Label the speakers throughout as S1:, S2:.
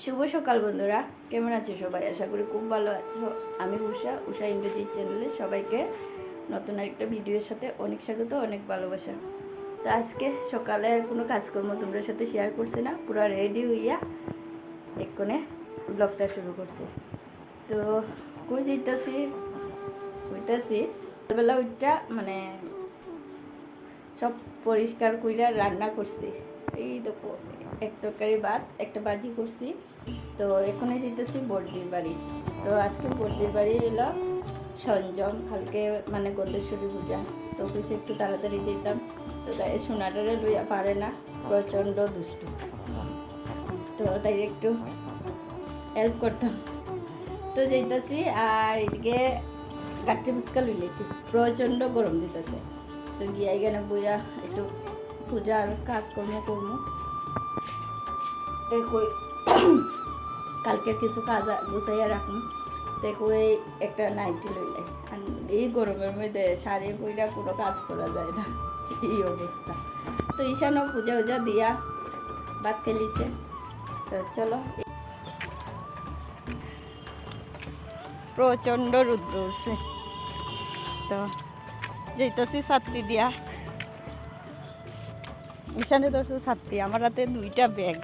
S1: শুভ সকাল বন্ধুরা। কেমন আছো সবাই? আশা করি খুব ভালো আছো। আমি উষা উষা ইন্দ্রজিৎ চ্যানেলে সবাইকে নতুন একটা ভিডিওর সাথে অনেক স্বাগত, অনেক ভালোবাসা। তো আজকে সকালে কোনো কাজকর্ম তোমরা সাথে শেয়ার করছে না, পুরো রেডি হইয়া এক্ষণে ব্লগটা শুরু করছে। তো কই যাইতাছি? হইতাছি বেলা ওইটা মানে সব পরিষ্কার কইরা রান্না করছি। এই দেখো এক তরকারি ভাত, একটা বাজি করছি। তো এখনই যেতেছি বর্দির বাড়ি। তো আজকে বর্দির বাড়ি এলো সঞ্জম কালকে মানে গন্দেশ্বরী পূজা। তো কিছু একটু তাড়াতাড়ি যেতাম তো তাই সোনাটারে লইয়া পারে না, প্রচণ্ড দুষ্টু। তো তাই একটু হেল্প করতাম। তো যাইতাছি আর এদিকে কাঠি ফুচকা লইলেছি প্রচণ্ড গরম দিতেছে। তো গিয়ে গেলে বইয়া একটু পূজার কাজকর্ম করব কালকের কিছু কাজ গুছাইয়া রাখুন। দেখো, এই একটা নাইটি লইলে আর এই গরমের মধ্যে শাড়ি পইরা কোনো কাজ করা যায় না। এই অবস্থা। তো ঈশানও পূজা উজা দিয়া ভাত খেলিছে। তো চলো। প্রচণ্ড রুদ্র উঠছে। তো যেতেছি ছাত্রী দিয়া। ঈশানে ধরছে ছাত্রী, আমার হাতে দুইটা ব্যাগ।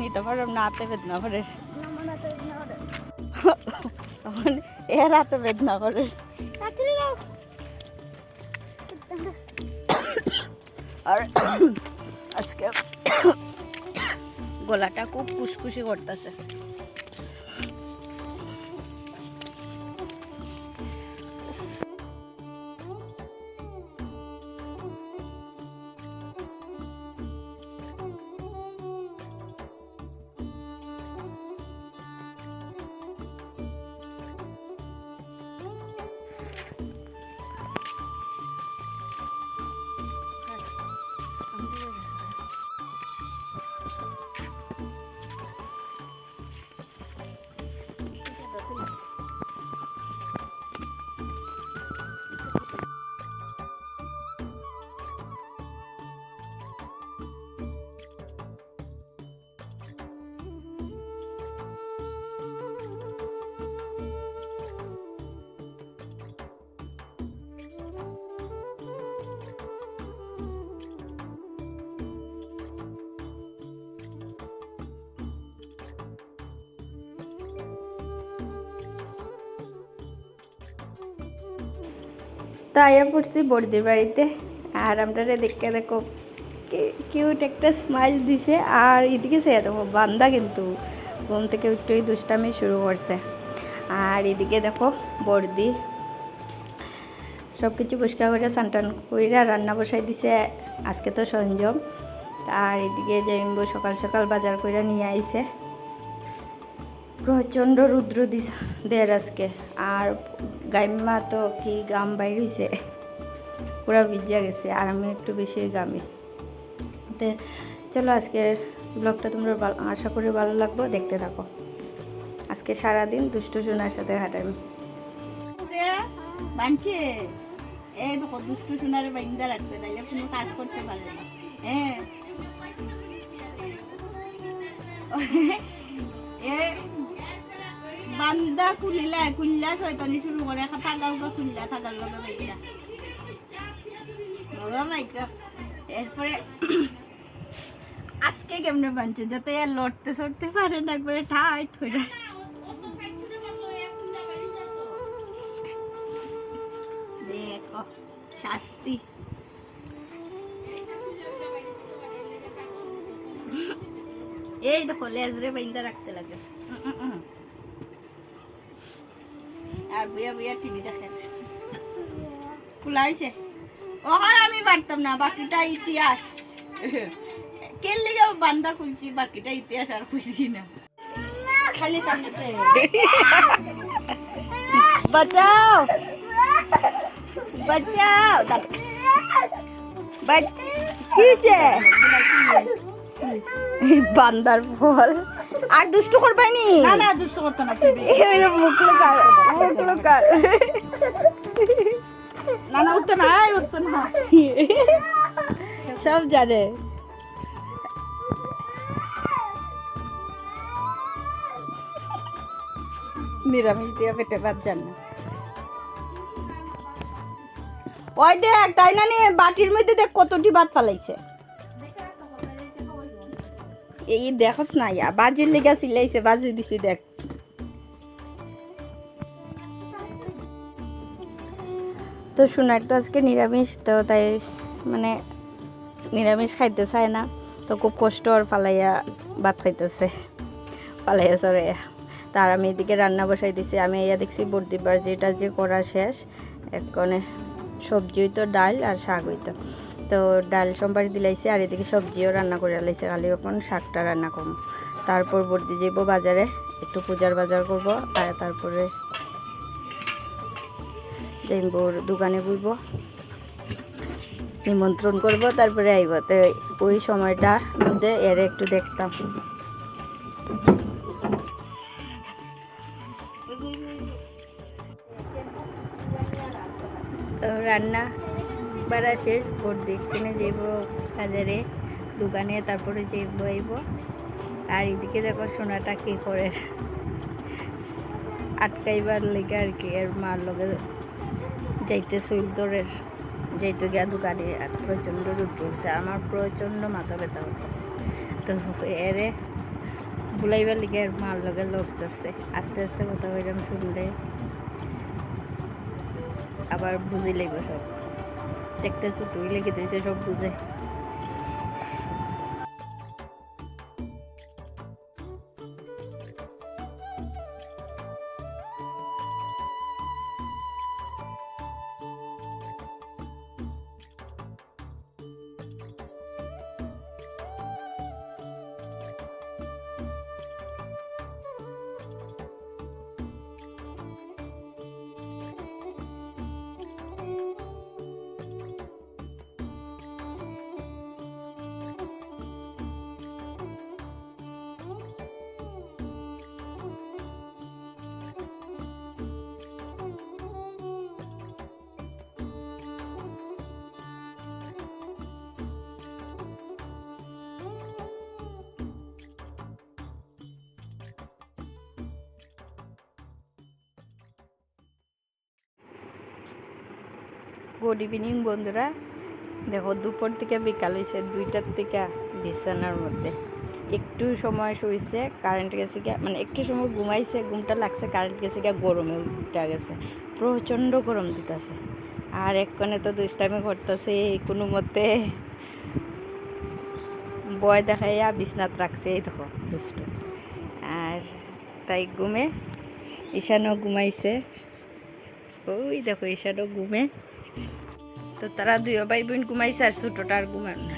S1: নিতে পারলাম না হাতে বেদনা করে তখন এর হাতে বেদনা করে আর আজকে গলাটা খুব কুসকুসি করতেছে। তো আয়া পড়ছি বর্দির বাড়িতে। আর আমরা দেখে দেখো কিউট একটা স্মাইল দিছে। আর এদিকে সে দেখো, বান্দা কিন্তু ঘুম থেকে উঠতেই দুষ্টামি শুরু করছে। আর এদিকে দেখো বর্দি সব কিছু পরিষ্কার করে সানটান কইরা রান্না বসাই দিছে। আজকে তো সঞ্জম আর এদিকে জৈম্ব সকাল সকাল বাজার কইরা নিয়ে আইছে। প্রচণ্ড রুদ্র দিস- দের আজকে। আর গাইমা তো কি গাম বাইর হয়েছে পুরো ভিজা গেছে, আর আমি একটু বেশি গামি। তো চলো আজকের ব্লগটা তোমরা আশা করি ভালো লাগবো, দেখতে থাকো। আজকে সারাদিন দুষ্টু সোনার সাথে হাঁটাবি। এই দুষ্টু সোনার বাইন্দা রাখছে কাজ করতে পারে না। হ্যাঁ এ বান্দা খুলিলা, খুললা শয়তানি শুরু করে থাকা উকা খুললা থাকার লগে বাইকটা বাবা বাইকটা এরপরে আজকে কেমনে বানছে? যাতে আর লড়তে সরতে পারে না একবারে ঠাইট হয়ে দেখো, শাস্তি। এই দেখো লেজরে বাইন্দা রাখতে লাগে। আর বুয়া বুয়া টিভি দেখে। হয়েছে ওখানে আমি পারতাম না, বাকিটা ইতিহাস। কেন লিগে বান্দা খুলছি, বাকিটা ইতিহাস আর খুঁজছি না। খালি তাকাতে বাঁচাও। বাঁচাও। বাচ- কি বান্দার ফল। আর দুষ্টু পাইনি
S2: না না দুষ্টু করতে না
S1: এই মুখগুলো কার? মুখগুলো হ্যাঁ, হ্যাঁ। কার?
S2: না না উঠতো না আয় উঠতো না।
S1: সব জানে। নিরামিষ দিয়ে পেটে ভাত যান না। ওই দেখ তাই না নিয়ে বাটির মধ্যে দেখ কতটি ভাত ফালাইছে। এই দেখছ না, ইয়া বাজির লেগা সিলাইছে বাজি দিছি, দেখ। তো সোনার তো আজকে নিরামিষ, তো তাই মানে নিরামিষ খাইতে চায় না, তো খুব কষ্ট আর পালাইয়া ভাত খাইতেছে। পালাইয়া চড়ে। তার আমি এদিকে রান্না বসাই দিছি, আমি ইয়া দেখছি বর্দি যেটা যে করা শেষ একনে সবজি হইতো ডাল আর শাক হইতো তো ডাল সম্পাস দিলাইছে, আর এদিকে সবজিও রান্না করে লাইছে খালি এখন শাকটা রান্না করব। তারপর বর্দি যাইব বাজারে, একটু পূজার বাজার করব, আর তারপরে যাইব দোকানে বইব নিমন্ত্রণ করব, তারপরে আইব। তো ওই সময়টার মধ্যে এর একটু দেখতাম। রান্না বাড়া শেষ ভোর দেখতে যাইব বাজারে, দোকানে তারপরে যাইব, আইব। আর এদিকে দেখো সোনাটা কি করে। আটকাইবার লেগে আর কি এর মার লগে যাইতে শৈল দরের যাইতে গিয়া দোকানে, আর প্রচণ্ড রুদ্র উঠছে, আমার প্রচণ্ড মাথা ব্যথা উঠতেছে তো এরে বুলাইবার লিগে আর মার লগে লোক ধরছে। আস্তে আস্তে কথা হইলাম শুনলে আবার বুঝি লাগবে সব দেখতে তুই লেগে দিয়েছে সব বুঝে? গুড ইভিনিং বন্ধুরা। দেখো, দুপুর থেকে বিকাল হয়েছে দুইটার থেকে বিছানার মধ্যে। একটু সময় শুয়েছে কারেন্ট গেছে গিয়া মানে একটু সময় ঘুমাইছে, ঘুমটা লাগছে কারেন্ট গেছে গিয়া গরমে উঠা গেছে। প্রচণ্ড গরম দিতেছে। আর এক্ষণে তো দুষ্টামি করতেছে, কোনো মতে বয় দেখাইয়া বিছনাত রাখছে, এই দেখো, দুষ্ট। আর তাই ঘুমে ঈশানও ঘুমাইছে। ওই দেখো, ঈশানও ঘুমে। তো তারা দুই ভাই বোন ঘুমাইছে আর ছোটটা আর ঘুমান না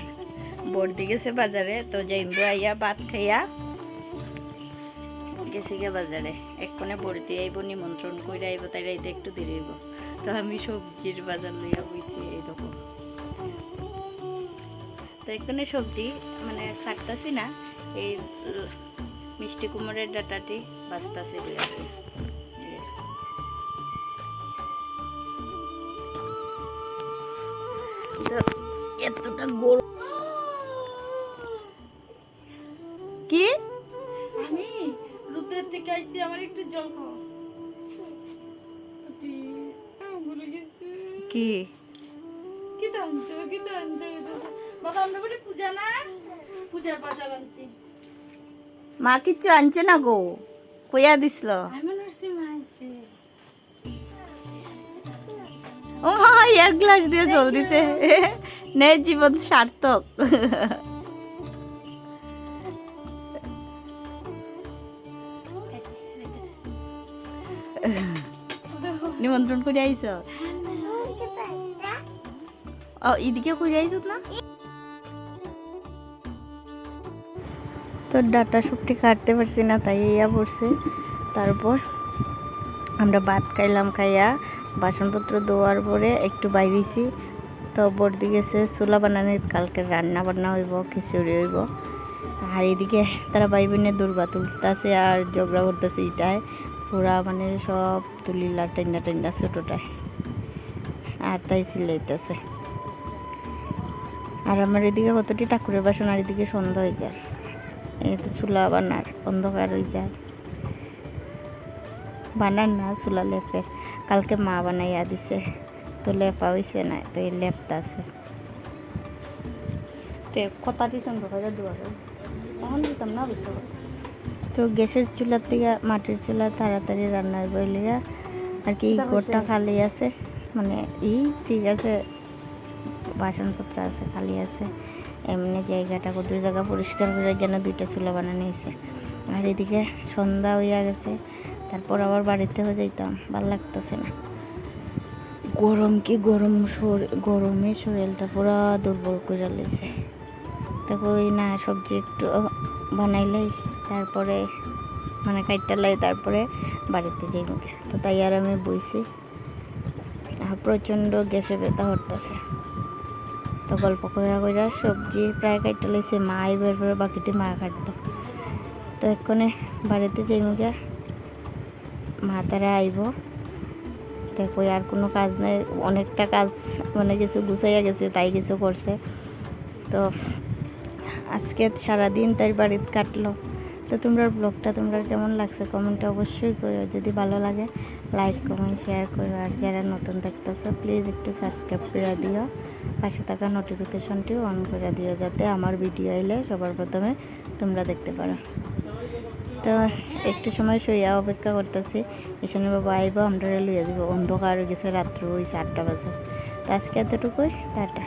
S1: বর্দি গেছে বাজারে, তো যাইব আইয়া ভাত খাইয়া গেছি গে বাজারে। এক্ষণে বর্দি আইব, নিমন্ত্রণ করে আইব, তাই রাইতে একটু দেরি হইব। তো আমি সবজির বাজার লইয়া বইছি এই দেখো তো এখানে সবজি মানে কাটতাছি না, এই মিষ্টি কুমড়ের ডাটাটি বাঁচতাছি
S2: রুদ্রের আমার একটু জল খাও। ভুলে গেছি।
S1: কি?
S2: কি কি বাবা আমরা বলি পূজা না? পূজার বাজার আনছি।
S1: মা কিচ্ছু আনছে না গো? কইয়া দিছিল। ও মা এয়ার গ্লাস দিয়ে জল দিছে। নে জীবন সার্থক। নিমন্ত্রণ করে আইছ? ও, এদিকে করে আইছ না? তো ডাটা সবটি কাটতে পারছি না, তাই ইয়া পড়ছে। তারপর আমরা ভাত খাইলাম খাইয়া, বাসনপত্র ধোয়ার পরে একটু বাইরেছি। তো বর্দি গেছে চুলা বানানোর কালকে রান্না বান্না হইব, খিচুড়ি হইব। আর এদিকে তারা ভাই দুর্বা তুলতেছে আর ঝগড়া করতেছে এটায় পুরা মানে সব তুলিলা টেন্ডা টেন্ডা ছোটোটায় আর তাই সিলাইতেছে। আর আমার এদিকে কতটি ঠাকুরের বাসন, আর এদিকে সন্ধ্যা হয়ে যায়। এই তো চুলা বানার, অন্ধকার হয়ে যায়। বানান না চুলা লেপে। কালকে মা বানাইয়া দিছে। তো লেপা হইছে না, তো এই লেপটা আছে।
S3: কথাটি সুন্দর করে দেওয়া তখন দিতাম না বুঝছ
S1: তো গ্যাসের চুলার থেকে মাটির চুলা তাড়াতাড়ি রান্নার বলিয়া আর কি ঘরটা খালি আছে। মানে ই ঠিক আছে বাসনপত্র আছে খালি আছে। এমনি জায়গাটা কত জায়গা পরিষ্কার করে যেন দুইটা চুলা বানানো হয়েছে। আর এদিকে সন্ধ্যা হইয়া গেছে তারপর আবার বাড়িতেও যাইতাম ভালো লাগতেছে না। গরম কি গরম গরমে শরীরটা পুরো দুর্বল করে লেছে দেখো ওই না সবজি একটু বানাইলেই। তারপরে মানে কাইটালাই তারপরে বাড়িতে যাই তো তাই আর আমি বইছি। প্রচণ্ড গ্যাসে ব্যথা হতেছে তো গল্প কইরা কইরা সবজি প্রায় কাইটা লাইছে, মা এবার পরে বাকিটি মা কাটতো। তো এক্ষণে বাড়িতে যাই মুখে মা তারা আইব। দেখো, আর কোনো কাজ নেই, অনেকটা কাজ মানে কিছু গুছাইয়া গেছে, তাই কিছু করছে। তো আজকে সারাদিন তাই বাড়িতে কাটলো। তো তোমরা ব্লগটা তোমরা কেমন লাগছে? কমেন্টে অবশ্যই করো যদি ভালো লাগে লাইক কমেন্ট শেয়ার করো আর যারা নতুন দেখতেছো প্লিজ একটু সাবস্ক্রাইব করে দিও। পাশে থাকা নোটিফিকেশনটিও অন করে দিও, যাতে আমার ভিডিও এলে সবার প্রথমে তোমরা দেখতে পারো। তো একটু সময় শুইয়া অপেক্ষা করতেছি। এখানে বাবা আইব, আমরা লইয়া দিব অন্ধকার হয়ে গেছে, রাত্র ওই চারটা বাজে। তো আজকে এতটুকুই, টাটা।